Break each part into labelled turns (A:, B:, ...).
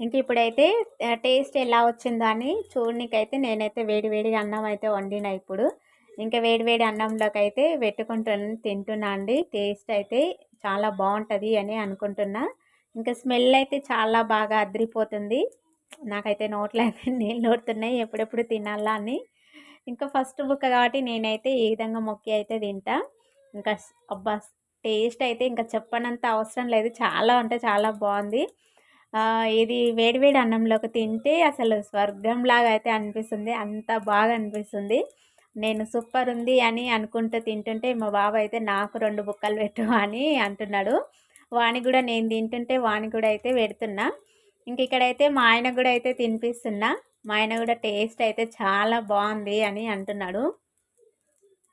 A: ఇంకా ఇప్పుడైతే టేస్ట్ ఎలా వచ్చిందో అని చూడనికైతే నేనైతే వేడి వేడిగా అన్నం అయితే వండిన ఇప్పుడు. ఇంకా వేడి వేడి అన్నంలోకి అయితే పెట్టుకుంటున్నాను తింటున్నా అండి. టేస్ట్ అయితే చాలా బాగుంటుంది అని అనుకుంటున్నా. ఇంకా స్మెల్ అయితే చాలా బాగా అదిరిపోతుంది. నాకైతే నోట్లో అయితే నీళ్ళు నోడుతున్నాయి ఎప్పుడెప్పుడు తినాలా అని. ఇంకా ఫస్ట్ బుక్ కాబట్టి నేనైతే ఈ విధంగా మొక్కి అయితే తింటా. ఇంకా అబ్బా టేస్ట్ అయితే ఇంకా చెప్పనంత అవసరం లేదు. చాలా అంటే చాలా బాగుంది. ఇది వేడివేడి అన్నంలోకి తింటే అసలు స్వర్గంలాగా అయితే అనిపిస్తుంది. అంత బాగా అనిపిస్తుంది. నేను సూపర్ ఉంది అని అనుకుంటూ తింటుంటే మా బాబు అయితే నాకు రెండు బుక్కలు పెట్టు అని అంటున్నాడు. వాణి కూడా నేను తింటుంటే వాణి కూడా అయితే పెడుతున్నా. ఇంక ఇక్కడైతే మా ఆయన కూడా అయితే తినిపిస్తున్నా. మా ఆయన కూడా టేస్ట్ అయితే చాలా బాగుంది అని అంటున్నాడు.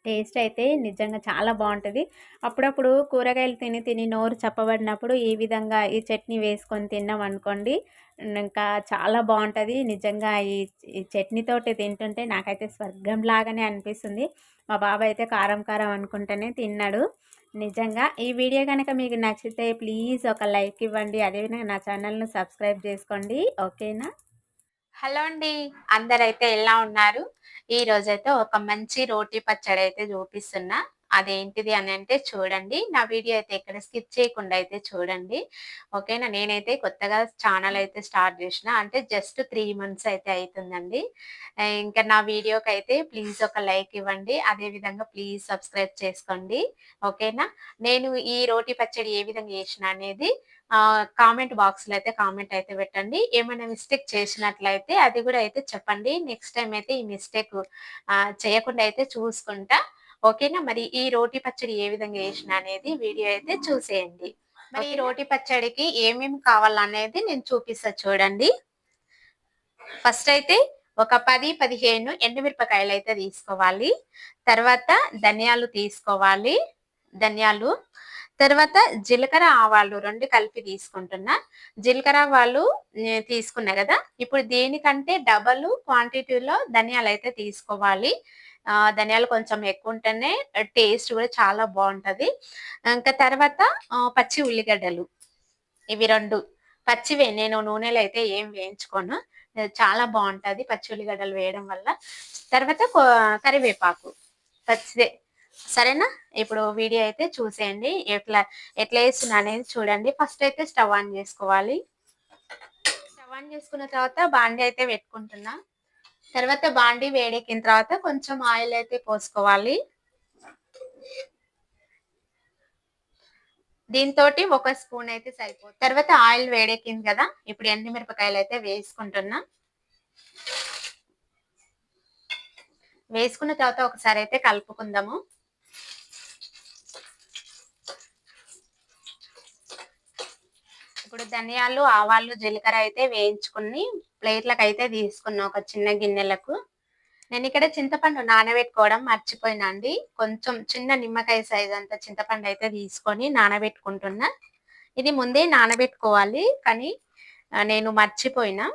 A: టేస్ట్ అయితే నిజంగా చాలా బాగుంటుంది అప్పుడప్పుడు కూరగాయలు తిని తిని నోరు చెప్పబడినప్పుడు ఈ విధంగా ఈ చట్నీ వేసుకొని తిన్నాం అనుకోండి ఇంకా చాలా బాగుంటుంది నిజంగా ఈ ఈ చట్నీతోటి తింటుంటే నాకైతే స్వర్గం లాగానే అనిపిస్తుంది. మా బాబాయ్ అయితే కారం కారం అనుకుంటేనే తిన్నాడు. నిజంగా ఈ వీడియో కనుక మీకు నచ్చితే ప్లీజ్ ఒక లైక్ ఇవ్వండి. అదేవిధంగా నా ఛానల్ను సబ్స్క్రైబ్ చేసుకోండి. ఓకేనా?
B: హలో అండి అందరైతే ఎలా ఉన్నారు? ఈ రోజైతే ఒక మంచి రోటీ పచ్చడి అయితే చూపిస్తున్నా. అదేంటిది అని అంటే చూడండి. నా వీడియో అయితే ఇక్కడ స్కిప్ చేయకుండా అయితే చూడండి. ఓకేనా? నేనైతే కొత్తగా ఛానల్ అయితే స్టార్ట్ చేసిన. అంటే జస్ట్ త్రీ మంత్స్ అయితే అవుతుందండి ఇంకా నా వీడియోకి అయితే ప్లీజ్ ఒక లైక్ ఇవ్వండి. అదే విధంగా ప్లీజ్ సబ్స్క్రైబ్ చేసుకోండి. ఓకేనా? నేను ఈ రోటీ పచ్చడి ఏ విధంగా చేసిన అనేది కామెంట్ బాక్స్లో అయితే కామెంట్ అయితే పెట్టండి. ఏమైనా మిస్టేక్ చేసినట్లయితే అది కూడా అయితే చెప్పండి. నెక్స్ట్ టైం అయితే ఈ మిస్టేక్ చేయకుండా అయితే చూసుకుంటా. ఓకేనా? మరి ఈ రోటి పచ్చడి ఏ విధంగా వేసిన అనేది వీడియో అయితే చూసేయండి. మరి ఈ రోటి పచ్చడికి ఏమేమి కావాలనేది నేను చూపిస్తా చూడండి. ఫస్ట్ అయితే ఒక పది పదిహేను ఎండుమిరపకాయలు అయితే తీసుకోవాలి. తర్వాత ధనియాలు తీసుకోవాలి. ధనియాలు. తర్వాత జీలకర్ర ఆవాలు రెండు కలిపి తీసుకుంటున్నా. జీలకర్ర ఆవాలు తీసుకున్నా కదా? ఇప్పుడు దేనికంటే డబల్ క్వాంటిటీలో ధనియాలు అయితే తీసుకోవాలి. ధనియాలు కొంచెం ఎక్కువ ఉంటేనే టేస్ట్ కూడా చాలా బాగుంటుంది ఇంకా తర్వాత పచ్చి ఉల్లిగడ్డలు. ఇవి రెండు. పచ్చివే నేను నూనెలో అయితే ఏం వేయించుకోను. చాలా బాగుంటుంది పచ్చి ఉల్లిగడ్డలు వేయడం వల్ల. తర్వాత కరివేపాకు. పచ్చిదే. సరేనా? ఇప్పుడు వీడియో అయితే చూసేయండి. ఎట్లా ఎట్లా వేస్తున్నా అనేది చూడండి. ఫస్ట్ అయితే స్టవ్ ఆన్ చేసుకోవాలి. స్టవ్ ఆన్ చేసుకున్న తర్వాత బాండి అయితే పెట్టుకుంటున్నా. తర్వాత బాండి వేడెక్కిన తర్వాత కొంచెం ఆయిల్ అయితే పోసుకోవాలి. దీంతో ఒక స్పూన్ అయితే సరిపోతుంది తర్వాత ఆయిల్ వేడెక్కింది కదా ఇప్పుడు ఎండి మిరపకాయలు అయితే వేసుకుంటున్నా. వేసుకున్న తర్వాత ఒకసారి అయితే కలుపుకుందాము. ఇప్పుడు ధనియాలు ఆవాలు జీలకర్ర అయితే వేయించుకుని ప్లేట్లకు అయితే తీసుకున్నా ఒక చిన్న గిన్నెలకు. నేను ఇక్కడ చింతపండు నానబెట్టుకోవడం మర్చిపోయినా అండి. కొంచెం చిన్న నిమ్మకాయ సైజ్ అంత చింతపండు అయితే తీసుకొని నానబెట్టుకుంటున్నా. ఇది ముందే నానబెట్టుకోవాలి కానీ నేను మర్చిపోయినా.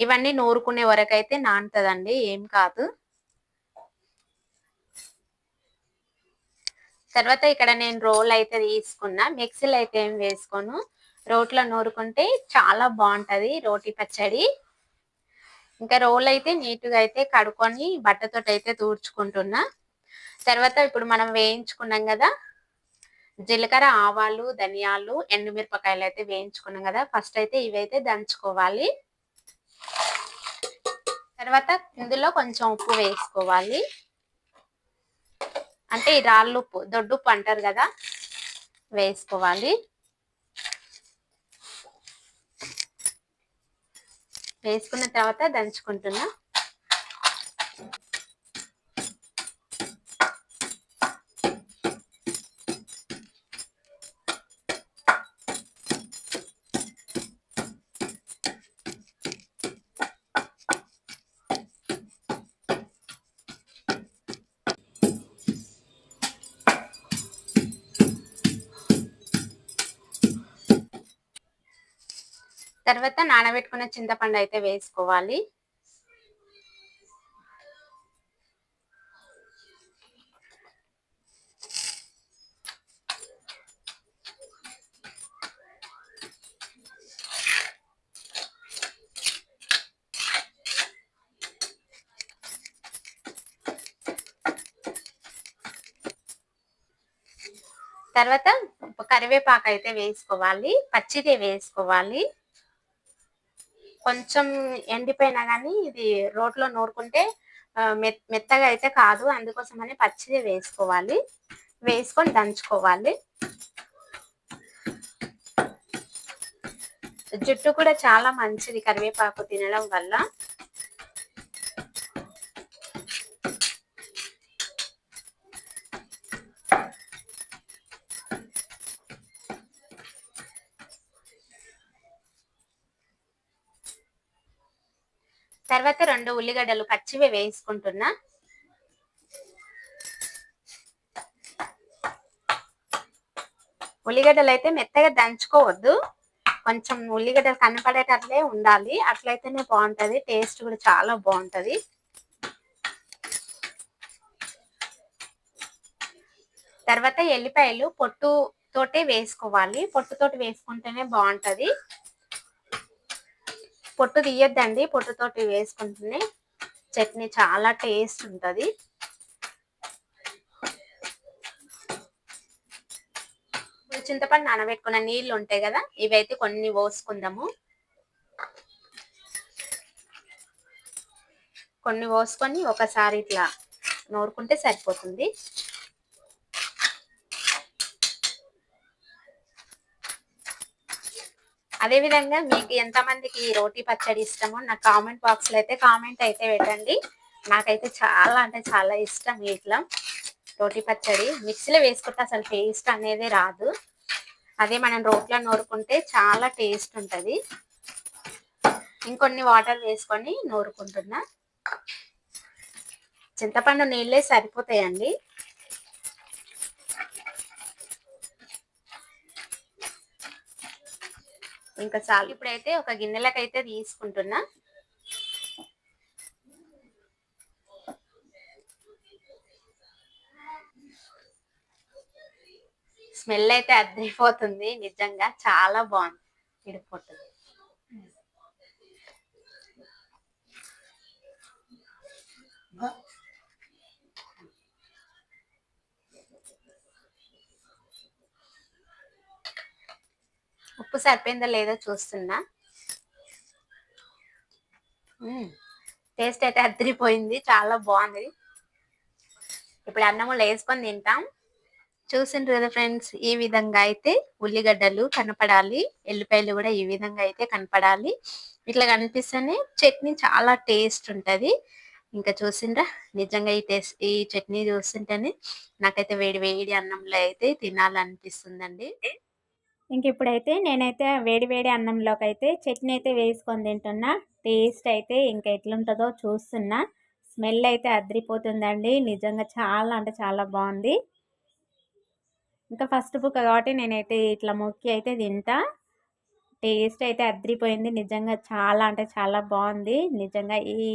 B: ఇవన్నీ నూరుకునే వరకు అయితే నానుతుందండి ఏం కాదు. తర్వాత ఇక్కడ నేను రోల్ అయితే తీసుకున్నా. మిక్సీలో అయితే ఏం వేసుకోను. రోట్లో నూరుకుంటే చాలా బాగుంటుంది రోటి పచ్చడి. ఇంకా రోల్ అయితే నీట్గా అయితే కడుక్కొని బట్టతో అయితే తూర్చుకుంటున్నా తర్వాత ఇప్పుడు మనం వేయించుకున్నాం కదా జీలకర్ర ఆవాలు ధనియాలు ఎండుమిరపకాయలు అయితే వేయించుకున్నాం కదా ఫస్ట్ అయితే ఇవైతే దంచుకోవాలి. తర్వాత ఇందులో కొంచెం ఉప్పు వేసుకోవాలి. అంటే ఈ రాళ్ళుప్పు దొడ్డుప్పు అంటారు కదా వేసుకోవాలి. వేసుకున్న తర్వాత దంచుకుంటున్నా. తర్వాత నానబెట్టుకున్న చింతపండు అయితే వేసుకోవాలి. తర్వాత కరివేపాకు అయితే వేసుకోవాలి పచ్చిదే వేసుకోవాలి. కొంచెం ఎండిపోయినా కానీ ఇది రోట్లో నూరుకుంటే మెత్- మెత్తగా అయితే కాదు. అందుకోసమని పచ్చిది వేసుకోవాలి. వేసుకొని దంచుకోవాలి. జుట్టు కూడా చాలా మంచిది కరివేపాకు తినడం వల్ల. తర్వాత రెండు ఉల్లిగడ్డలు పచ్చివి వేసుకుంటున్నా ఉల్లిగడ్డలు అయితే మెత్తగా దంచుకోవద్దు. కొంచెం ఉల్లిగడ్డలు కనపడేటట్లే ఉండాలి. అట్లయితేనే బాగుంటది. టేస్ట్ కూడా చాలా బాగుంటది. తర్వాత ఎల్లిపాయలు పొట్టు తోటే వేసుకోవాలి. పొట్టుతోటి వేసుకుంటేనే బాగుంటది. పొట్టు తీయద్దండి పొట్టుతోటి వేసుకుంటేనే చట్నీ చాలా టేస్ట్ ఉంటది. ఇప్పుడు చింతపండు నానబెట్టుకున్న నీళ్ళు ఉంటాయి కదా ఇవైతే కొన్ని పోసుకుందాము. కొన్ని పోసుకొని ఒకసారి ఇట్లా నూరుకుంటే సరిపోతుంది. అదే విధంగా మీకు ఎంతమందికి రోటీ పచ్చడి ఇష్టమో నా కామెంట్ బాక్స్లో అయితే కామెంట్ అయితే పెట్టండి. నాకైతే చాలా అంటే చాలా ఇష్టం ఇట్లా రోటీ పచ్చడి. మిక్సీలో వేసుకుంటే అసలు టేస్ట్ అనేది రాదు. అదే మనం రోట్లో నూరుకుంటే చాలా టేస్ట్ ఉంటుంది. ఇంకొన్ని వాటర్ వేసుకొని నూరుకుంటున్నా. చింతపండు నీళ్ళే సరిపోతాయండి. ఇంకా చాలు. ఇప్పుడైతే ఒక గిన్నెలకైతే తీసుకుంటున్నా. స్మెల్ అయితే అద్దరిపోతుంది నిజంగా చాలా బాగుంది. ఇడిపోతుంది ఉప్పు సరిపోయిందో లేదో చూస్తున్నా. టేస్ట్ అయితే అద్దరిపోయింది చాలా బాగుంది. ఇప్పుడు అన్నము లేసుకొని తింటాం. చూసిండ్రు కదా ఫ్రెండ్స్ ఈ విధంగా అయితే ఉల్లిగడ్డలు కనపడాలి ఎల్లిపాయలు కూడా ఈ విధంగా అయితే కనపడాలి. ఇట్లా కనిపిస్తేనే చట్నీ చాలా టేస్ట్ ఉంటది. ఇంకా చూసిండ్రా నిజంగా ఈ టేస్ట్ ఈ చట్నీ చూస్తుంటేనే నాకైతే వేడి వేడి అన్నంలో అయితే తినాలనిపిస్తుందండి.
A: ఇంక ఇప్పుడైతే నేనైతే వేడి వేడి అన్నంలోకి అయితే చట్నీ అయితే వేసుకొని తింటున్నా టేస్ట్ అయితే ఇంకా ఎట్లుంటుందో చూస్తున్నా. స్మెల్ అయితే అద్రిపోతుందండి. నిజంగా చాలా అంటే చాలా బాగుంది. ఇంకా ఫస్ట్ బుక్ కాబట్టి నేనైతే ఇట్లా మొక్కి అయితే తింటా. టేస్ట్ అయితే అద్రిపోయింది. నిజంగా చాలా అంటే చాలా బాగుంది. నిజంగా ఈ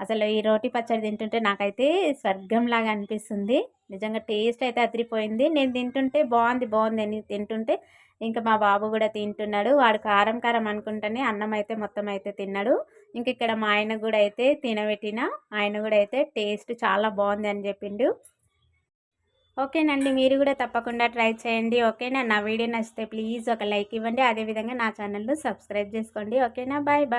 A: అసలు ఈ రోటి పచ్చడి తింటుంటే నాకైతే స్వర్గంలాగా అనిపిస్తుంది. నిజంగా టేస్ట్ అయితే అదిరిపోయింది. నేను తింటుంటే బాగుంది బాగుంది అని తింటుంటే ఇంకా మా బాబు కూడా తింటున్నాడు. వాడు కారం కారం అనుకుంటేనే అన్నం అయితే మొత్తం అయితే తిన్నాడు. ఇంక ఇక్కడ మా ఆయన కూడా అయితే తినబెట్టిన. ఆయన కూడా అయితే టేస్ట్ చాలా బాగుంది అని చెప్పిండు. ఓకేనండి మీరు కూడా తప్పకుండా ట్రై చేయండి. ఓకేనా? నా వీడియో నచ్చితే ప్లీజ్ ఒక లైక్ ఇవ్వండి. అదేవిధంగా నా ఛానల్ను సబ్స్క్రైబ్ చేసుకోండి. ఓకేనా? Bye bye.